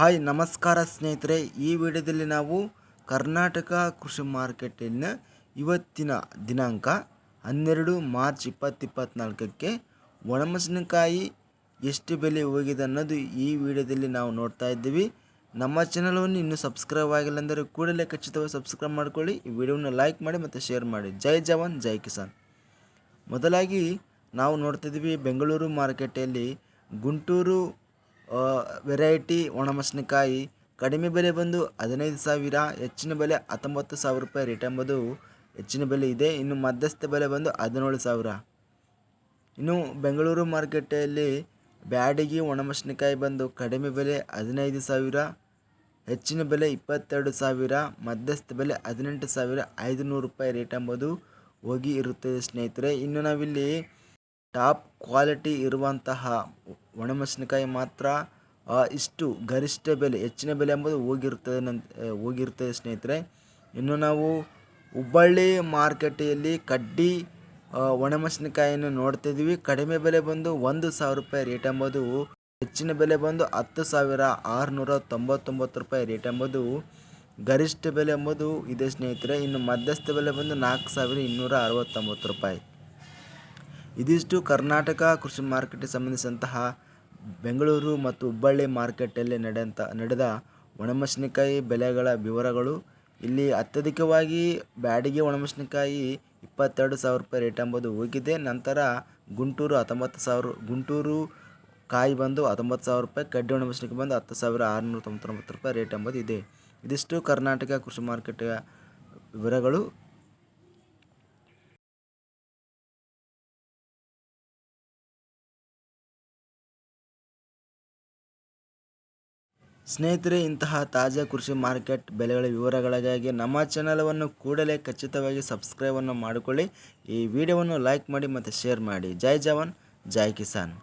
Hi, ನಮಸ್ಕಾರ ಸ್ನೇಹಿತರೆ. ಈ ವಿಡಿಯೋದಲ್ಲಿ ನಾವು ಕರ್ನಾಟಕ ಕೃಷಿ ಮಾರ್ಕೆಟಿನ ಇವತ್ತಿನ ದಿನಾಂಕ ಹನ್ನೆರಡು ಮಾರ್ಚ್ ಇಪ್ಪತ್ತು ಇಪ್ಪತ್ತ್ನಾಲ್ಕಕ್ಕೆ ಒಣಮೆಣಸಿನಕಾಯಿ ಎಷ್ಟು ಬೆಲೆ ಹೋಗಿದೆ ಅನ್ನೋದು ಈ ವಿಡಿಯೋದಲ್ಲಿ ನಾವು ನೋಡ್ತಾ ಇದ್ದೀವಿ. ನಮ್ಮ ಚಾನಲನ್ನು ಇನ್ನೂ ಸಬ್ಸ್ಕ್ರೈಬ್ ಆಗಿಲ್ಲ ಅಂದರೆ ಕೂಡಲೇ ಖಚಿತವಾಗಿ ಸಬ್ಸ್ಕ್ರೈಬ್ ಮಾಡ್ಕೊಳ್ಳಿ. ಈ ವಿಡಿಯೋನ ಲೈಕ್ ಮಾಡಿ ಮತ್ತು ಶೇರ್ ಮಾಡಿ. ಜೈ ಜವಾನ್, ಜೈ ಕಿಸಾನ್. ಮೊದಲಾಗಿ ನಾವು ನೋಡ್ತಿದ್ವಿ ಬೆಂಗಳೂರು ಮಾರುಕಟ್ಟೆಯಲ್ಲಿ ಗುಂಟೂರು ವೆರೈಟಿ ಒಣಮೆಣಸಿನಕಾಯಿ. ಕಡಿಮೆ ಬೆಲೆ ಬಂದು ಹದಿನೈದು ಸಾವಿರ, ಹೆಚ್ಚಿನ ಬೆಲೆ ಹತ್ತೊಂಬತ್ತು ಸಾವಿರ ರೂಪಾಯಿ ರೇಟ್ ಎಂಬುದು ಹೆಚ್ಚಿನ ಬೆಲೆ ಇದೆ. ಇನ್ನು ಮಧ್ಯಸ್ಥ ಬೆಲೆ ಬಂದು ಹದಿನೇಳು ಸಾವಿರ. ಇನ್ನು ಬೆಂಗಳೂರು ಮಾರುಕಟ್ಟೆಯಲ್ಲಿ ಬ್ಯಾಡಗಿ ಒಣಮೆಣಸಿನಕಾಯಿ ಬಂದು ಕಡಿಮೆ ಬೆಲೆ ಹದಿನೈದು ಸಾವಿರ, ಹೆಚ್ಚಿನ ಬೆಲೆ ಇಪ್ಪತ್ತೆರಡು ಸಾವಿರ, ಮಧ್ಯಸ್ಥ ಬೆಲೆ ಹದಿನೆಂಟು ಸಾವಿರ ಐದುನೂರು ರೂಪಾಯಿ ರೇಟ್ ಎಂಬುದು ಹೋಗಿ ಇರುತ್ತದೆ ಸ್ನೇಹಿತರೆ. ಇನ್ನು ನಾವಿಲ್ಲಿ ಟಾಪ್ ಕ್ವಾಲಿಟಿ ಇರುವಂತಹ ಒಣಮೆಣಸಿನಕಾಯಿ ಮಾತ್ರ ಇಷ್ಟು ಗರಿಷ್ಠ ಬೆಲೆ, ಹೆಚ್ಚಿನ ಬೆಲೆ ಎಂಬುದು ಹೋಗಿರ್ತದೆ ನಂತ ಹೋಗಿರ್ತದೆ ಸ್ನೇಹಿತರೆ. ಇನ್ನು ನಾವು ಹುಬ್ಬಳ್ಳಿ ಮಾರುಕಟ್ಟೆಯಲ್ಲಿ ಕಡ್ಡಿ ಒಣಮೆಣಸಿನಕಾಯಿಯನ್ನು ನೋಡ್ತಿದ್ವಿ ಕಡಿಮೆ ಬೆಲೆ ಬಂದು ಒಂದು ಸಾವಿರ ರೂಪಾಯಿ ರೇಟ್ ಎಂಬುದು, ಹೆಚ್ಚಿನ ಬೆಲೆ ಬಂದು ಹತ್ತು ಸಾವಿರ ಆರುನೂರ ತೊಂಬತ್ತೊಂಬತ್ತು ರೂಪಾಯಿ ರೇಟ್ ಎಂಬುದು ಗರಿಷ್ಠ ಬೆಲೆ ಎಂಬುದು ಇದೆ ಸ್ನೇಹಿತರೆ. ಇನ್ನು ಮಧ್ಯಸ್ಥ ಬೆಲೆ ಬಂದು ನಾಲ್ಕು ಸಾವಿರ ಇನ್ನೂರ ಅರವತ್ತೊಂಬತ್ತು ರೂಪಾಯಿ. ಇದಿಷ್ಟು ಕರ್ನಾಟಕ ಕೃಷಿ ಮಾರ್ಕೆಟ್ಗೆ ಸಂಬಂಧಿಸಿದಂತಹ ಬೆಂಗಳೂರು ಮತ್ತು ಹುಬ್ಬಳ್ಳಿ ಮಾರ್ಕೆಟಲ್ಲಿ ನಡೆದಂಥ ನಡೆದ ಒಣಮೆಣಸಿನಕಾಯಿ ಬೆಲೆಗಳ ವಿವರಗಳು. ಇಲ್ಲಿ ಅತ್ಯಧಿಕವಾಗಿ ಬ್ಯಾಡಿಗೆ ಒಣಮೆಣಸಿನಕಾಯಿ ಇಪ್ಪತ್ತೆರಡು ಸಾವಿರ ರೂಪಾಯಿ ರೇಟ್ ಎಂಬುದು ಹೋಗಿದೆ. ನಂತರ ಗುಂಟೂರು ಹತ್ತೊಂಬತ್ತು ಸಾವಿರ, ಗುಂಟೂರು ಕಾಯಿ ಬಂದು ಹತ್ತೊಂಬತ್ತು ಸಾವಿರ ರೂಪಾಯಿ, ಕಡ್ಡಿ ಒಣಮೆಣಸಿನಕಾಯಿ ಬಂದು ಹತ್ತು ಸಾವಿರ ಆರುನೂರ ತೊಂಬತ್ತೊಂಬತ್ತು ರೂಪಾಯಿ ರೇಟ್ ಎಂಬುದು ಇದೆ. ಇದಿಷ್ಟು ಕರ್ನಾಟಕ ಕೃಷಿ ಮಾರ್ಕೆಟ್ ವಿವರಗಳು. ಸ್ನೇಹಿತರೆ, ಇಂತಹ ತಾಜಾ ಕೃಷಿ ಮಾರ್ಕೆಟ್ ಬೆಲೆಗಳ ವಿವರಗಳಿಗಾಗಿ ನಮ್ಮ ಚಾನಲವನ್ನು ಕೂಡಲೇ ಖಚಿತವಾಗಿ ಸಬ್ಸ್ಕ್ರೈಬನ್ನು ಮಾಡಿಕೊಳ್ಳಿ. ಈ ವಿಡಿಯೋವನ್ನು ಲೈಕ್ ಮಾಡಿ ಮತ್ತು ಶೇರ್ ಮಾಡಿ. ಜೈ ಜವಾನ್, ಜೈ ಕಿಸಾನ್.